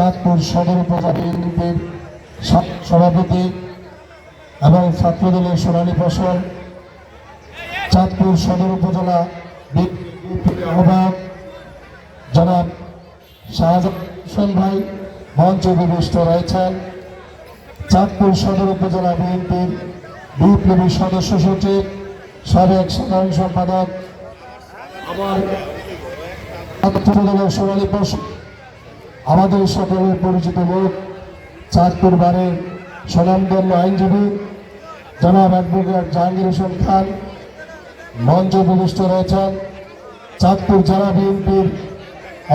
চাঁদপুর সদর উপজেলা বিএনপির সভাপতি এবং ছাত্রদলের সোনালী ফসল চাঁদপুর সদর উপজেলা আহ্বায়ক জনাব শাহজাহান ভাই, মঞ্চ উপবিষ্ট রয়েছেন। চাঁদপুর সদর উপজেলা বিএনপির বিপ্লবী সদস্য সচিব, সাবেক সাধারণ সম্পাদক, আমার ছাত্রদলের সোনালী ফসল আমাদের সকলের পরিচিত লোক, চাঁদপুর বারের স্বনামধন্য আইনজীবী, জনাব অ্যাডভোকেট জাহাঙ্গীর হোসেন খান, মঞ্চ উপবিষ্ট রয়েছেন, চাঁদপুর জেলা বিএনপির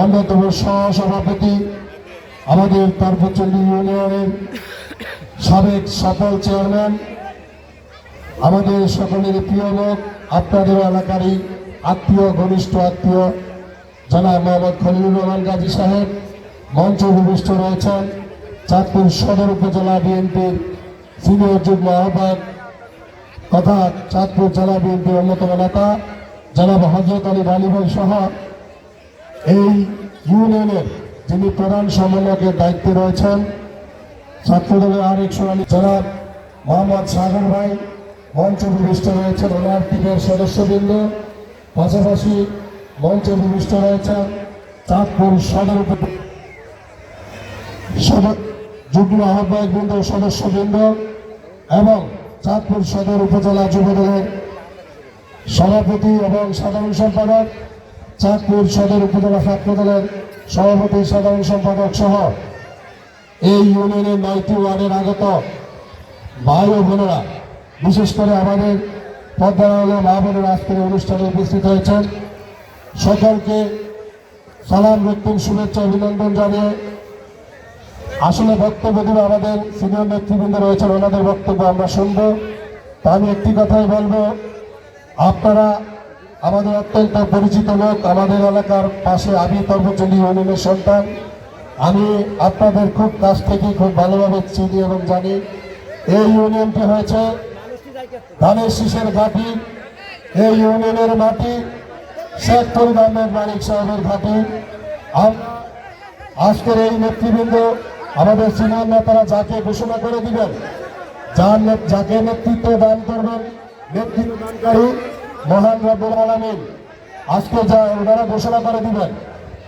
অন্যতম সহসভাপতি, আমাদের তারপচন্ডী ইউনিয়নের সাবেক সফল চেয়ারম্যান, আমাদের সকলের প্রিয় লোক, আপনাদের এলাকারই আত্মীয়, ঘনিষ্ঠ আত্মীয়, জনাব মোহাম্মদ খলিলুর রহমান গাজী সাহেব মঞ্চ উপবিষ্ট রয়েছেন চাঁদপুর সদর উপজেলা বিএনপির সিনিয়র যুগ্ম আহ্বায়ক তথা চাঁদপুর জেলা বিএনপির অন্যতম নেতা জনাব হজরত আলী রালিভাই সহ এই ইউনিয়নের যিনি প্রধান সমন্বয়কের দায়িত্বে রয়েছেন ছাত্রদলের আরেক সোনালী জনাব মোহাম্মদ সাগর ভাই মঞ্চ উপবিষ্ট রয়েছেন ওনার টিমের সদস্যবৃন্দ। পাশাপাশি মঞ্চে উপবিষ্ট রয়েছেন চাঁদপুর সদর উপ- সদর যুগ্ম আহ্বায়ক বৃন্দ সদস্যবৃন্দ এবং চাঁদপুর সদর উপজেলা যুবদলের সভাপতি এবং সাধারণ সম্পাদক, চাঁদপুর সদর উপজেলা ছাত্র দলের সভাপতি, সাধারণ সম্পাদক সহ এই ইউনিয়নের নয়টি ওয়ার্ডের আগত ভাই ও বোনেরা, বিশেষ করে আমাদের পদ্মারায় মা বোনেরা আজকের অনুষ্ঠানে উপস্থিত হয়েছেন। সকলকে সালাম, রক্তিম শুভেচ্ছা, অভিনন্দন জানিয়ে আসলে বক্তব্য দেবে আমাদের সিনিয়র নেতৃবৃন্দ রয়েছেন, ওনাদের বক্তব্য আমরা শুনব। তা আমি একটি কথাই বলব, আপনারা আমাদের অত্যন্ত পরিচিত লোক, আমাদের এলাকার পাশে আমি তর্বচন্ডী ইউনিয়নের সন্তান। আমি আপনাদের খুব কাছ থেকে খুব ভালোভাবে চিনি এবং জানি, এই ইউনিয়নটি হয়েছে ধানের শীষের ঘাটি। এই ইউনিয়নের মাটি শেখ ফরিদ আহমেদ মানিক সাহেবের ঘাটি। আজকের এই নেতৃবৃন্দ আমাদের সিনিয়র নেতারা যাকে ঘোষণা করে দিবেন, যার যাকে নেতৃত্ব দান করবেন, নেতৃত্ব মহান রব্বুল আলমিন, আজকে যা ওনারা ঘোষণা করে দিবেন,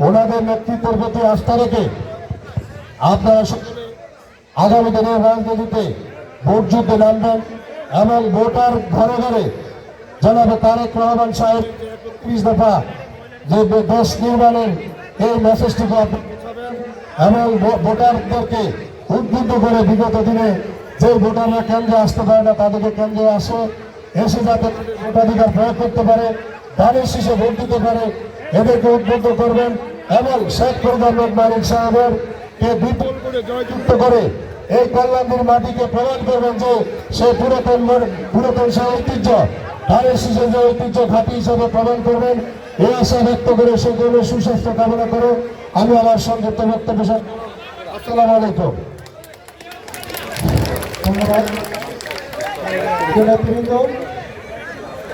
ওনাদের নেতৃত্বের প্রতি আস্থা রেখে আপনারা আগামী দিনের রাজনীতিতে ভোট যুদ্ধে নামবেন এবং ভোটার ঘরে ঘরে জানাবে তারেক রহমান সাহেব, ত্রিশ দফা যে দেশ নির্মাণের এই মেসেজটিকে আপনি এবং ভোটারদেরকে উদ্বুদ্ধ করে বিগত দিনে যে ভোটাররা কেন্দ্রে আসতে পারে না, তাদেরকে কেন্দ্রে আসে, এসে যাতে ভোটাধিকার প্রয়োগ করতে পারে দানের শীষে ভোট দিতে পারে, এদেরকে উদ্বুদ্ধ করবেন এবং শেখ ফরিদ মালিক সাহেবের। কে বিপুল করে জয়যুক্ত করে এই কল্যাণীর মাটিকে প্রমাণ করবেন যে সে পুরাতন পুরাতন সে ঐতিহ্য ধানের শীষে যে ঐতিহ্য ঘাটি হিসাবে প্রমাণ করবেন, এই আশা ব্যক্ত করে সকলের সুস্বাস্থ্য কামনা করে আমি আমার সংক্ষিপ্ত বক্তব্য। আসসালামু আলাইকুম ধন্যবাদ